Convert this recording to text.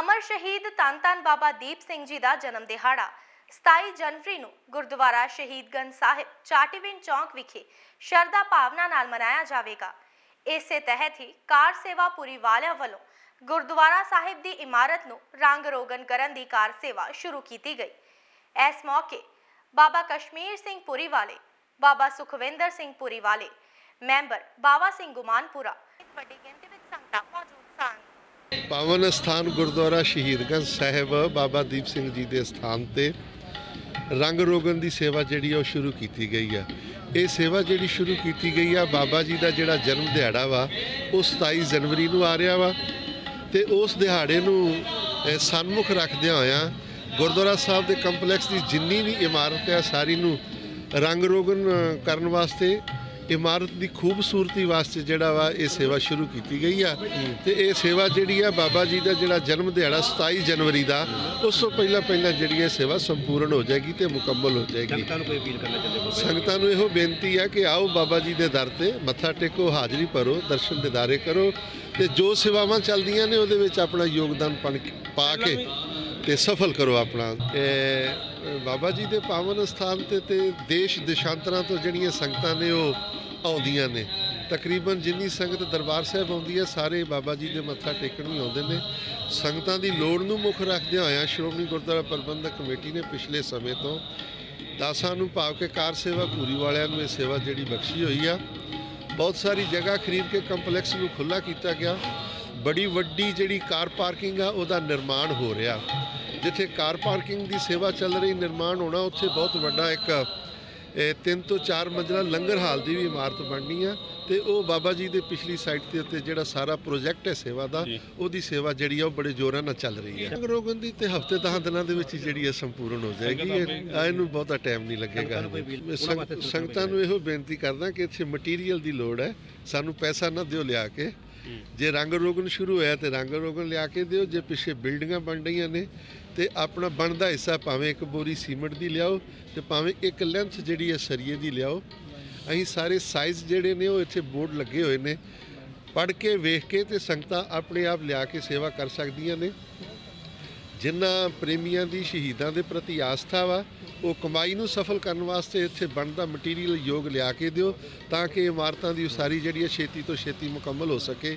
ਅਮਰ ਸ਼ਹੀਦ ਧੰਨ ਧੰਨ ਬਾਬਾ ਦੀਪ ਸਿੰਘ ਜੀ ਦਾ ਜਨਮ ਦਿਹਾੜਾ। 27 ਜਨਵਰੀ ਨੂੰ ਗੁਰਦੁਆਰਾ ਸ਼ਹੀਦਗੰਜ ਸਾਹਿਬ, ਚਾਟੀਵਿੰਡ ਚੌਂਕ ਵਿਖੇ ਸ਼ਰਧਾ ਭਾਵਨਾ ਨਾਲ ਮਨਾਇਆ ਜਾਵੇਗਾ। ਇਸੇ ਤਹਿਤ ਹੀ ਕਾਰ ਸੇਵਾ ਪੂਰੀ ਵਾਲਿਆਂ ਵੱਲੋਂ ਗੁਰਦੁਆਰਾ ਸਾਹਿਬ ਦੀ ਇਮਾਰਤ ਨੂੰ ਰੰਗ ਰੋਗਨ ਕਰਨ ਦੀ ਕਾਰ ਸੇਵਾ ਸ਼ੁਰੂ ਕੀਤੀ ਗਈ। ਇਸ ਮੌਕੇ ਬਾਬਾ ਕਸ਼ਮੀਰ ਸਿੰਘ ਪੁਰੀ ਵਾਲੇ, ਬਾਬਾ ਸੁਖਵਿੰਦਰ ਸਿੰਘ ਪੁਰੀ ਵਾਲੇ, ਮੈਂਬਰ ਬਾਵਾ ਸਿੰਘ ਗੁਮਾਨਪੁਰਾ, ਵੱਡੀ ਗਿਣਤੀ ਵਿੱਚ ਸੰਗਤਾਂ ਮੌਜੂਦ ਸਨ। ਪਾਵਨ ਸਥਾਨ ਗੁਰਦੁਆਰਾ ਸ਼ਹੀਦਗੰਜ ਸਾਹਿਬ ਬਾਬਾ ਦੀਪ ਸਿੰਘ ਜੀ ਦੇ ਸਥਾਨ ਤੇ ਰੰਗ ਰੋਗਨ ਦੀ ਸੇਵਾ ਜਿਹੜੀ ਆ ਉਹ ਸ਼ੁਰੂ ਕੀਤੀ ਗਈ ਆ। ਇਹ ਸੇਵਾ ਜਿਹੜੀ ਸ਼ੁਰੂ ਕੀਤੀ ਗਈ ਆ ਬਾਬਾ ਜੀ ਦਾ ਜਿਹੜਾ ਜਨਮ ਦਿਹਾੜਾ ਵਾ ਉਹ 27 ਜਨਵਰੀ ਨੂੰ ਆ ਰਿਹਾ ਵਾ ਤੇ ਉਸ ਦਿਹਾੜੇ ਨੂੰ ਅਹ, ਸਨਮੁਖ ਰੱਖਦਿਆਂ ਹੋਇਆਂ ਗੁਰਦੁਆਰਾ ਸਾਹਿਬ ਦੇ ਕੰਪਲੈਕਸ ਦੀ ਜਿੰਨੀ ਵੀ ਇਮਾਰਤ ਹੈ ਸਾਰੀ ਨੂੰ ਰੰਗ ਰੋਗਨ ਕਰਨ ਵਾਸਤੇ ਇਮਾਰਤ ਦੀ ਖੂਬਸੂਰਤੀ ਵਾਸਤੇ ਜਿਹੜਾ ਵਾ ਇਹ ਸੇਵਾ ਸ਼ੁਰੂ ਕੀਤੀ ਗਈ ਆ। ਤੇ ਇਹ ਸੇਵਾ ਜਿਹੜੀ ਆ ਬਾਬਾ ਜੀ ਦਾ ਜਿਹੜਾ ਜਨਮ ਦਿਹਾੜਾ 27 ਜਨਵਰੀ ਦਾ ਉਸ ਤੋਂ ਪਹਿਲਾਂ ਪਹਿਲਾਂ ਜਿਹੜੀ ਇਹ ਸੇਵਾ ਸੰਪੂਰਨ ਹੋ ਜਾਏਗੀ ਤੇ ਮੁਕੰਮਲ ਹੋ ਜਾਏਗੀ। ਜਨਤਾ ਨੂੰ ਕੋਈ ਅਪੀਲ ਕਰਨਾ ਚਾਹੁੰਦੇ ਹੋ ਸੰਗਤਾਂ ਨੂੰ ਇਹੋ ਬੇਨਤੀ ਹੈ ਕਿ ਆਓ ਬਾਬਾ ਜੀ ਦੇ ਦਰ ਤੇ ਮੱਥਾ ਟੇਕੋ ਹਾਜ਼ਰੀ ਭਰੋ ਦਰਸ਼ਨ ਦਿਦਾਰੇ ਕਰੋ ਤੇ ਜੋ ਸੇਵਾਵਾਂ ਚੱਲਦੀਆਂ ਨੇ ਉਹਦੇ ਵਿੱਚ ਆਪਣਾ ਯੋਗਦਾਨ ਪਾ ਕੇ ਤੇ ਸਫਲ ਕਰੋ ਆਪਣਾ। ਬਾਬਾ ਜੀ ਦੇ ਪਾਵਨ ਸਥਾਨ ਤੇ ਤੇ ਦੇਸ਼ ਦੇਸ਼ਾਂਤਰਾਂ ਤੋਂ ਜਿਹੜੀਆਂ ਸੰਗਤਾਂ ਨੇ ਉਹ ਆਉਂਦੀਆਂ ਨੇ। ਤਕਰੀਬਨ ਜਿੰਨੀ ਸੰਗਤ ਦਰਬਾਰ ਸਾਹਿਬ ਆਉਂਦੀ ਹੈ, ਸਾਰੇ ਬਾਬਾ ਜੀ ਦੇ ਮੱਥਾ ਟੇਕਣ ਵੀ ਆਉਂਦੇ ਨੇ। ਸੰਗਤਾਂ ਦੀ ਲੋੜ ਨੂੰ ਮੁੱਖ ਰੱਖਦਿਆਂ ਹੋਇਆਂ ਸ਼੍ਰੋਮਣੀ ਗੁਰਦੁਆਰਾ ਪ੍ਰਬੰਧਕ ਕਮੇਟੀ ਨੇ ਪਿਛਲੇ ਸਮੇਂ ਤੋਂ ਦਾਸਾਂ ਨੂੰ ਭਾਵ ਕੇ ਕਾਰ ਸੇਵਾ ਪੂਰੀ ਵਾਲਿਆਂ ਨੂੰ ਇਹ ਸੇਵਾ ਜਿਹੜੀ ਬਖਸ਼ੀ ਹੋਈ ਆ। ਬਹੁਤ ਸਾਰੀ ਜਗ੍ਹਾ ਖਰੀਦ ਕੇ ਕੰਪਲੈਕਸ ਨੂੰ ਖੁੱਲਾ ਕੀਤਾ ਗਿਆ। ਬੜੀ ਵੱਡੀ ਜਿਹੜੀ ਕਾਰ ਪਾਰਕਿੰਗ ਆ ਉਹਦਾ ਨਿਰਮਾਣ ਹੋ ਰਿਹਾ। ਜਿੱਥੇ ਕਾਰ ਪਾਰਕਿੰਗ ਦੀ ਸੇਵਾ ਚੱਲ ਰਹੀ ਨਿਰਮਾਣ ਹੋਣਾ ਉੱਥੇ ਬਹੁਤ ਵੱਡਾ ਇੱਕ ਇਹ ਤਿੰਨ ਤੋਂ ਚਾਰ ਮੰਜ਼ਲਾ ਲੰਗਰ ਹਾਲ ਦੀ ਵੀ ਇਮਾਰਤ ਬਣਨੀ ਆ ਤੇ ਉਹ ਬਾਬਾ ਜੀ ਦੇ ਪਿਛਲੀ ਸਾਈਡ ਤੇ ਉੱਤੇ ਜਿਹੜਾ ਸਾਰਾ ਪ੍ਰੋਜੈਕਟ ਹੈ ਸੇਵਾ ਦਾ ਉਹਦੀ ਸੇਵਾ ਜਿਹੜੀ ਆ ਉਹ ਬੜੇ ਜ਼ੋਰਾਂ ਨਾਲ ਚੱਲ ਰਹੀ ਹੈ। ਰੋਗਨ ਦੀ ਤੇ ਹਫ਼ਤੇ 10 ਦਿਨਾਂ ਦੇ ਵਿੱਚ ਜਿਹੜੀ ਹੈ ਸੰਪੂਰਨ ਹੋ ਜਾਏਗੀ। ਇਹਨੂੰ ਬਹੁਤਾ ਟਾਈਮ ਨਹੀਂ ਲੱਗੇਗਾ। ਸੰਗ- ਸੰਗਤਾਂ ਨੂੰ ਇਹੋ ਬੇਨਤੀ ਕਰਦਾ ਕਿ ਇੱਥੇ ਮਟੀਰੀਅਲ ਦੀ ਲੋੜ ਹੈ। ਸਾਨੂੰ ਪੈਸਾ ਨਾ ਦਿਓ ਲਿਆ ਕੇ। ਜੇ ਰੰਗ ਰੋਗਨ ਸ਼ੁਰੂ ਹੋਇਆ ਤੇ ਰੰਗ ਰੋਗਨ ਲਿਆ ਕੇ ਦਿਓ, ਜੇ ਪਿੱਛੇ ਬਿਲਡਿੰਗਾਂ ਬਣ ਰਹੀਆਂ ਨੇ ਤੇ ਆਪਣਾ ਬਣਦਾ ਹਿੱਸਾ ਭਾਵੇਂ ਇੱਕ ਬੋਰੀ ਸੀਮੈਂਟ ਦੀ ਲਿਆਓ ਤੇ ਭਾਵੇਂ ਇੱਕ ਲੈਂਥ ਜਿਹੜੀ ਹੈ ਸਰੀਏ ਦੀ ਲਿਆਓ। ਅਸੀਂ ਸਾਰੇ ਸਾਈਜ਼ ਜਿਹੜੇ ਨੇ ਉਹ ਇੱਥੇ ਬੋਰਡ ਲੱਗੇ ਹੋਏ ਨੇ। ਪੜ੍ਹ ਕੇ, ਵੇਖ ਕੇ ਤੇ ਸੰਗਤਾਂ ਆਪਣੇ ਆਪ ਲਿਆ ਕੇ ਸੇਵਾ ਕਰ ਸਕਦੀਆਂ ਨੇ। ਜਿਨ੍ਹਾਂ ਪ੍ਰੇਮੀਆਂ ਦੀ ਸ਼ਹੀਦਾਂ ਦੇ ਪ੍ਰਤੀ ਆਸਥਾ ਵਾ, ਉਹ ਕਮਾਈ ਨੂੰ ਸਫਲ ਕਰਨ ਵਾਸਤੇ ਇੱਥੇ ਬਣਦਾ ਮਟੀਰੀਅਲ ਯੋਗ ਲਿਆ ਕੇ ਦਿਓ, ਤਾਂ ਕਿ ਇਮਾਰਤਾਂ ਦੀ ਉਸਾਰੀ ਜਿਹੜੀ ਹੈ ਛੇਤੀ ਤੋਂ ਛੇਤੀ ਮੁਕੰਮਲ ਹੋ ਸਕੇ।